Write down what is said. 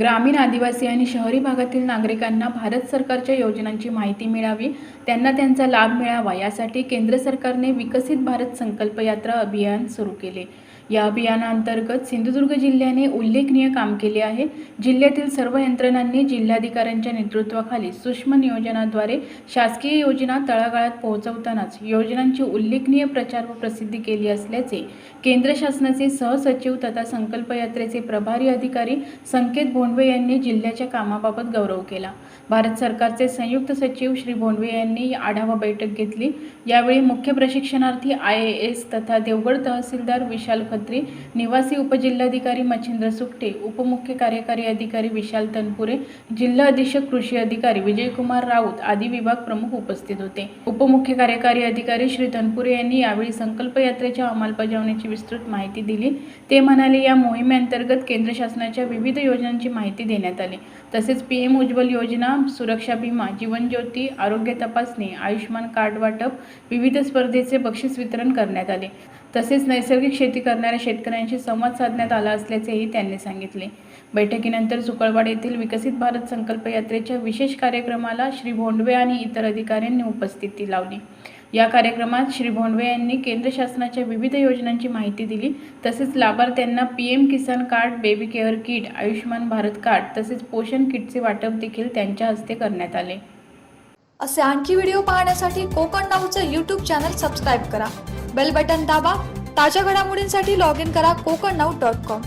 ग्रामीण आदिवासी आणि शहरी भागातील नागरिकांना भारत सरकारच्या योजनांची माहिती मिळावी त्यांना त्यांचा लाभ मिळावा यासाठी केंद्र सरकारने विकसित भारत संकल्प यात्रा अभियान सुरू केले. या अभियानाअंतर्गत सिंधुदुर्ग जिल्ह्याने उल्लेखनीय काम केले आहे. जिल्ह्यातील सर्व यंत्रणांनी जिल्हाधिकाऱ्यांच्या नेतृत्वाखाली सूक्ष्म नियोजनाद्वारे शासकीय योजना तळागाळात पोहोचवतानाच योजनांची उल्लेखनीय प्रचार व प्रसिद्धी केली असल्याचे केंद्र शासनाचे सहसचिव तथा संकल्प यात्रेचे प्रभारी अधिकारी संकेत भोंडवे यांनी जिल्ह्याच्या कामाबाबत गौरव केला. भारत सरकारचे संयुक्त सचिव श्री भोंडवे यांनी आढावा बैठक घेतली. यावेळी मुख्य प्रशिक्षणार्थी आय ए एस तथा देवगड तहसीलदार विशाल खत्री निवासी उपजिल्हाधिकारी मच्छिंद्र सुकटे उपमुख्य कार्यकारी अधिकारी विशाल तनपुरे जिल्हा अधीक्षक कृषी अधिकारी विजयकुमार राऊत आदी विभाग प्रमुख उपस्थित होते. उपमुख्य कार्यकारी अधिकारी श्री तनपुरे यांनी यावेळी संकल्प यात्रेच्या अंमलबजावणीची विस्तृत माहिती दिली. ते म्हणाले या मोहिमेअंतर्गत केंद्र शासनाच्या विविध योजनांची माहिती देण्यात आली. तसेच पी एम उज्ज्वल योजना सुरक्षा विमा जीवनज्योती आरोग्य तपासणी आयुष्यमान कार्ड वाटप विविध स्पर्धेचे बक्षीस वितरण करण्यात आले. तसेच नैसर्गिक शेती करणाऱ्या शेतकऱ्यांशी संवाद साधण्यात आला असल्याचेही त्यांनी सांगितले. बैठकीनंतर सुकळवाड येथील विकसित भारत संकल्प यात्रेच्या विशेष कार्यक्रमाला श्री भोंडवे आणि इतर अधिकाऱ्यांनी उपस्थिती लावली. या कार्यक्रमात श्री भोंडवे यांनी केंद्र शासनाच्या विविध योजनांची माहिती दिली. तसेच लाभार्थ्यांना P M Kisan card baby care kit Ayushman Bharat card तसेच पोषण किटचे वाटप देखील त्यांच्या हस्ते करण्यात आले. असे आणखी व्हिडिओ पाहण्यासाठी कोकण नाऊचं यूट्यूब चॅनल सबस्क्राईब करा. बेल बटन दाबा. ताज्या घडामोडींसाठी लॉग इन करा कोकण नाऊ डॉट कॉम